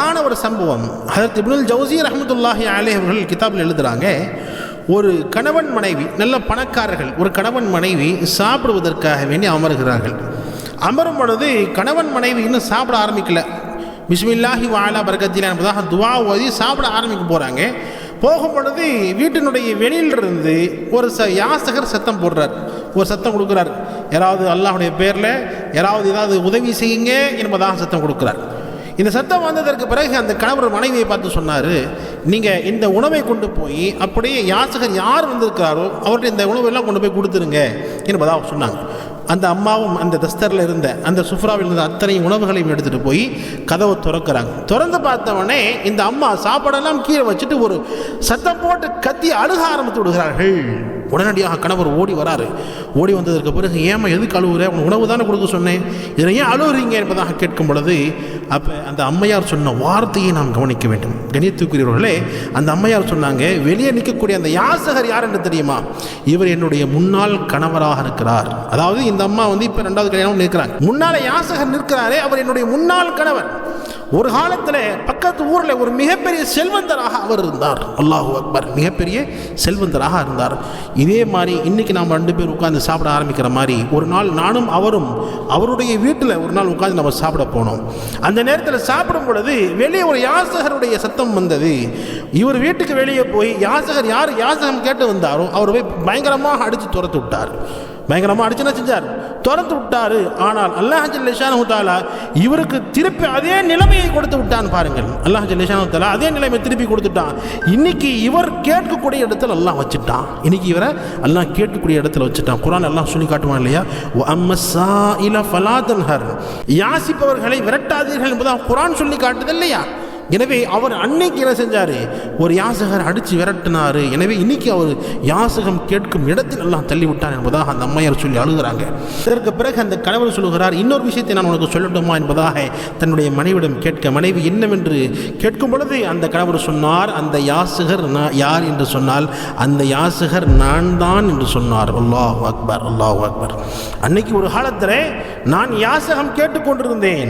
அழகான ஒரு சம்பவம். அதற்கு இப்னுல் ஜவுசி ரஹமத்துல்லாஹி அலே அவர்கள் கிதாபில் எழுதுகிறாங்க ஒரு கணவன் மனைவி நல்ல பணக்காரர்கள் ஒரு கணவன் மனைவி சாப்பிடுவதற்காக வேண்டி அமர்கிறார்கள். அமரும் பொழுது கணவன் மனைவி இன்னும் சாப்பிட ஆரம்பிக்கல. பிஸ்மில்லாஹி வாலா பர்கத்தில் என்பதாக துவா ஓதி சாப்பிட ஆரம்பிக்க போகிறாங்க போகும் பொழுது வீட்டினுடைய வெளியிலிருந்து ஒரு ச யாசகர் சத்தம் போடுறார். ஒரு சத்தம் கொடுக்குறார். யாராவது அல்லாஹுடைய பேரில் யாராவது ஏதாவது உதவி செய்யுங்க என்பதாக சத்தம் கொடுக்குறார். இந்த சத்தம் வந்ததற்கு பிறகு அந்த கணவர் மனைவியை பார்த்து சொன்னார் நீங்கள் இந்த உணவை கொண்டு போய் அப்படியே யாசகர் யார் வந்திருக்கிறாரோ அவர்கிட்ட இந்த உணவெல்லாம் கொண்டு போய் கொடுத்துருங்க என்பதாக சொன்னாங்க. அந்த அம்மாவும் அந்த தஸ்தரில் இருந்த அந்த சுஃப்ராவில் இருந்த அத்தனை உணவுகளையும் எடுத்துகிட்டு போய் கதவை திறக்கிறாங்க. திறந்து பார்த்தவொடனே இந்த அம்மா சாப்பாடெல்லாம் கீழே வச்சுட்டு ஒரு சத்தம் போட்டு கத்தி அழுக ஆரம்பித்து விடுகிறார்கள். உடனடியாக கணவர் ஓடி வராரு. ஓடி வந்ததற்கு பிறகு ஏமா எதுக்கு அழுகுற உன் உணவு தானே கொடுக்க சொன்னேன். இதை ஏன் அழுகுறீங்க என்பதாக கேட்கும் பொழுது அப்போ அந்த அம்மையார் சொன்ன வார்த்தையை நாம் கவனிக்க வேண்டும். கணித்துக்குரியவர்களே அந்த அம்மையார் சொன்னாங்க வெளியே நிற்கக்கூடிய அந்த யாசகர் யார் என்று தெரியுமா? இவர் என்னுடைய முன்னாள் கணவராக இருக்கிறார். அதாவது இந்த அம்மா வந்து இப்போ ரெண்டாவது கல்யாணம் நிற்கிறாங்க. முன்னால் யாசகர் நிற்கிறாரே அவர் என்னுடைய முன்னாள் கணவர். ஒரு காலத்தில் பக்கத்து ஊரில் ஒரு மிகப்பெரிய செல்வந்தராக அவர் இருந்தார். அல்லாஹூ அக்பர் மிகப்பெரிய செல்வந்தராக இருந்தார். இதே மாதிரி இன்றைக்கி நாம் ரெண்டு பேர் உட்காந்து சாப்பிட ஆரம்பிக்கிற மாதிரி ஒரு நாள் நானும் அவரும் அவருடைய வீட்டில் ஒரு நாள் உட்காந்து நம்ம சாப்பிட போனோம். அந்த நேரத்தில் சாப்பிடும் பொழுது வெளியே ஒரு யாசகருடைய சத்தம் வந்தது. இவர் வீட்டுக்கு வெளியே போய் யாசகர் யார் யாசகம் கேட்டு வந்தாரோ அவர் போய் பயங்கரமாக அடித்து துரத்து விட்டார். பயங்கரமாக அடிச்சு செஞ்சார். திறந்து விட்டாரு. ஆனால் அல்லாஹ் ஜல்லேஷானு தாலா இவருக்கு திருப்பி அதே நிலைமையை கொடுத்து விட்டான் பாருங்கள். அல்லாஹ் ஜல்லேஷானு தாலா அதே நிலைமை திருப்பி கொடுத்துட்டான். இன்னைக்கு இவர் கேட்கக்கூடிய இடத்துல அல்லாஹ் வச்சுட்டான். இன்னைக்கு இவரை அல்லாஹ் கேட்கக்கூடிய இடத்துல வச்சுட்டான். குரான் எல்லாம் சொல்லி காட்டுவான் இல்லையா? அம்மசா இல ஃபலாதன்ஹர் யாசிப்பவர்களை விரட்டாதீர்கள் என்பதாக குரான் சொல்லி காட்டுது இல்லையா? எனவே அவர் அன்னைக்கு என்ன செஞ்சார்? ஒரு யாசகர் அடித்து விரட்டினார். எனவே இன்னைக்கு அவர் யாசகம் கேட்கும் இடத்தில் எல்லாம் தள்ளிவிட்டார் என்பதாக அந்த அம்மையார் சொல்லி அழுகிறாங்க. இதற்கு பிறகு அந்த கணவர் சொல்லுகிறார் இன்னொரு விஷயத்தை நான் உனக்கு சொல்லட்டுமா? என்பதாக தன்னுடைய மனைவிடம் கேட்க மனைவி என்னவென்று? கேட்கும் பொழுது அந்த கணவர் சொன்னார் அந்த யாசகர் நான் யார் என்று சொன்னால் அந்த யாசகர் நான் தான் என்று சொன்னார். அல்லாஹ் அக்பர் அல்லாஹ் அக்பர். அன்னைக்கு ஒரு காலத்தில் நான் யாசகம் கேட்டுக்கொண்டிருந்தேன்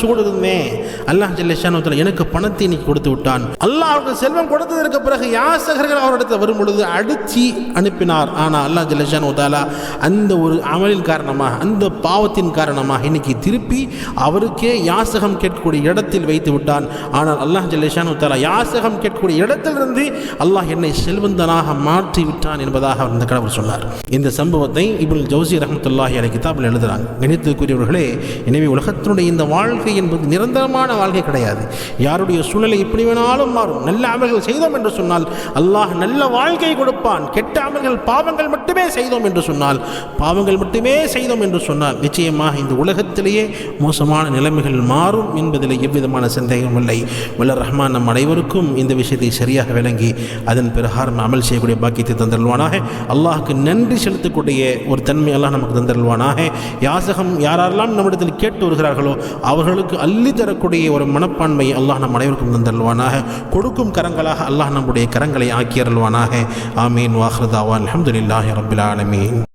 சூடு இருந்தேன். அல்லாஹ் ஜல்லேஷானத்தில் எனக்கு பணத்தை நீ கொடுத்து விட்டான். அல்லாஹ் அவருக்கு செல்வம் கொடுத்ததற்கு பிறகு யாசகர்கள் அவரிடத்தில் வரும் பொழுது அடிச்சு அனுப்பினார். ஆனால் அல்லாஹ் ஜலஷான் உதாலா அந்த ஒரு அமலின் காரணமாக அந்த பாவத்தின் காரணமாக இன்னைக்கு திருப்பி அவருக்கே யாசகம் கேட்கக்கூடிய இடத்தில் வைத்து விட்டான். ஆனால் அல்லாஹ் ஜல்லேஷான் உத்தாலா யாசகம் கேட்கக்கூடிய இடத்திலிருந்து அல்லாஹ் என்னை செல்வந்தனாக மாற்றி விட்டான் என்பதாக அந்த கடவுள் சொன்னார். இந்த சம்பவத்தை இபுல் ஜவுசி ரஹமத்துல்லாஹி அலை கிதாபில் எழுதுறாங்க. கணித்துக்குரியவர்களே எனவே உலகத்தினுடைய இந்த வாழ்க்கை என்பது நிரந்தரமான வாழ்க்கை கிடையாது. யாரும் யாருடைய சூழ்நிலை எப்படி வேணாலும் மாறும். நல்ல அமல்கள் செய்தோம் என்று சொன்னால் அல்லாஹ் நல்ல வாழ்க்கை கொடுப்பான். கெட்ட அமல்கள் பாவங்கள் மட்டுமே செய்தோம் என்று சொன்னால் பாவங்கள் மட்டுமே செய்தோம் என்று சொன்னால் நிச்சயமாக இந்த உலகத்திலேயே மோசமான நிலைமைகள் மாறும் என்பதில் எவ்விதமான சந்தேகமும் இல்லை. வல்ல ரஹ்மான் நம் அனைவருக்கும் இந்த விஷயத்தை சரியாக விளங்கி அதன் பிரகாரம் அமல் செய்யக்கூடிய பாக்கியத்தை தந்தருவானாக அல்லாஹுக்கு நன்றி செலுத்தக்கூடிய ஒரு தன்மை நமக்கு தந்தருவானாக யாசகம் யாரெல்லாம் நம்மிடத்தில் கேட்டு வருகிறார்களோ அவர்களுக்கு அள்ளி தரக்கூடிய ஒரு மனப்பான்மை அல்லாஹ் நம் அனைவருக்கும் தந்தல்வானாக. கொடுக்கும் கரங்களாக அல்லாஹ் நம்முடைய கரங்களை ஆக்கியருள்வானாக ஆமீன் வாஹ்ரதாவா அலமதுல்லாஹி ரபில் ஆலமீன்.